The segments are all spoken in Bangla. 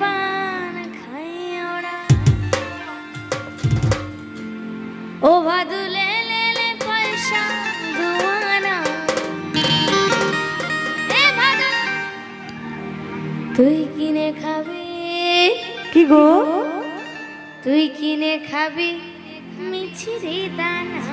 পান খাই ওরা ও ভাদুলে লেলে পয়সা দুয়ানা। এ তুই কিনে খাবি? কি গো? তুই কিনে খাবি? মিছিরি দানা।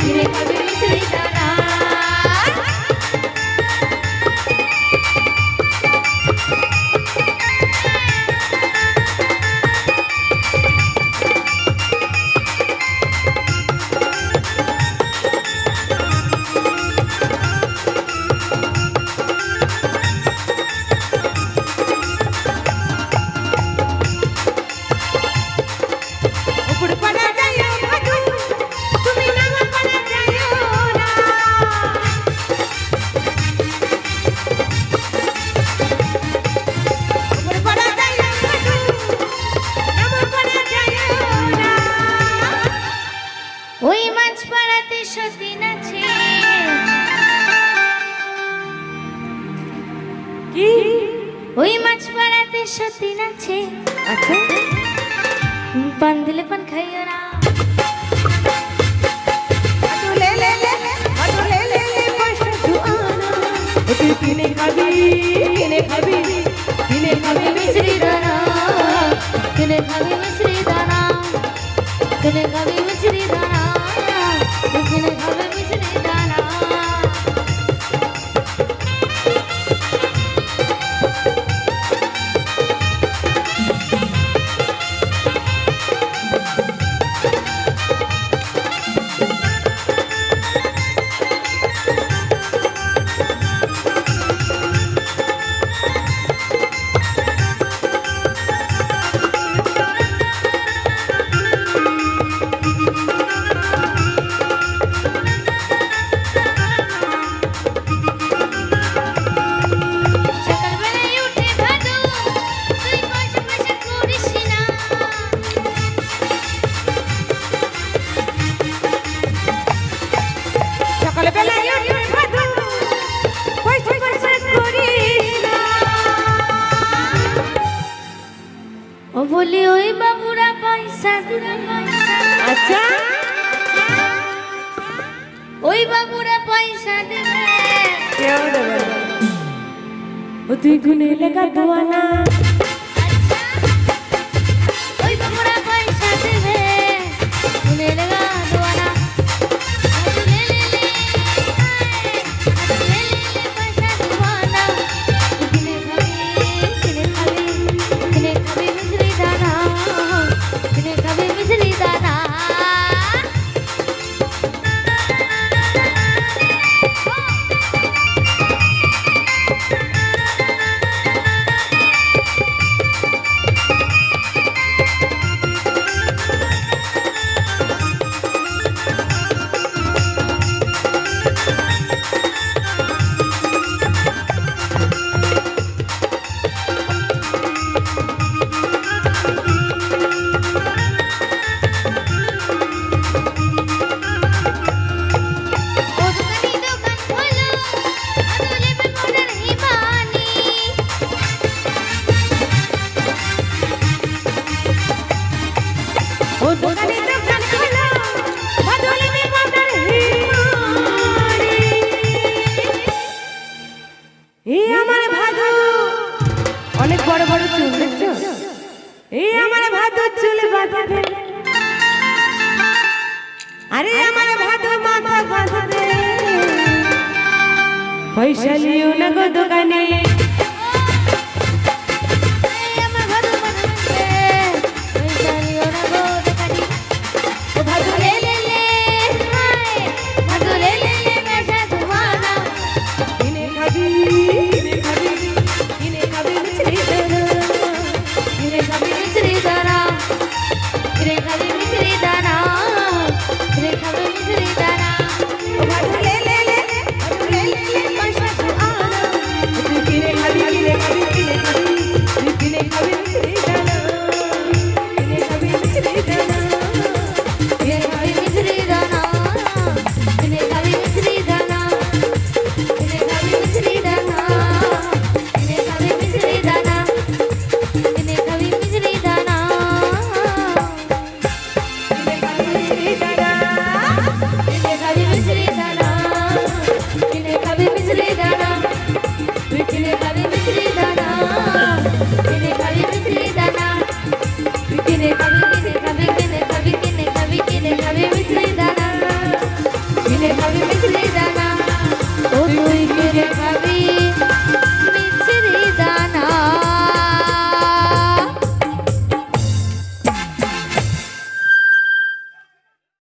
কিনে খাবি সতীন আছে আচ্ছা। পান দিলে পান খাইও না। ভাদু লে লে লে ভাদু লে লে লে পয়সা কিনে খাবি কিনে খাবি কিনে খাবি মিছরি দানা কিনে খাবি মিছরি দানা কিনে খাবি মিছরি দানা। আচ্ছা। ওই বাবুরা পয়সা দেবে। কেউ দেবে না। ও তুই গুনে লেগা দুয়ানা। ওই এই আমার ভাদু। অনেক বড় বড় চুল, দেখছ? এই আমার ভাদু চুল বাঁধবে। আরে আমার ভাদু মাথা বাঁধবে। পয়সা নিও না গো দোকানে।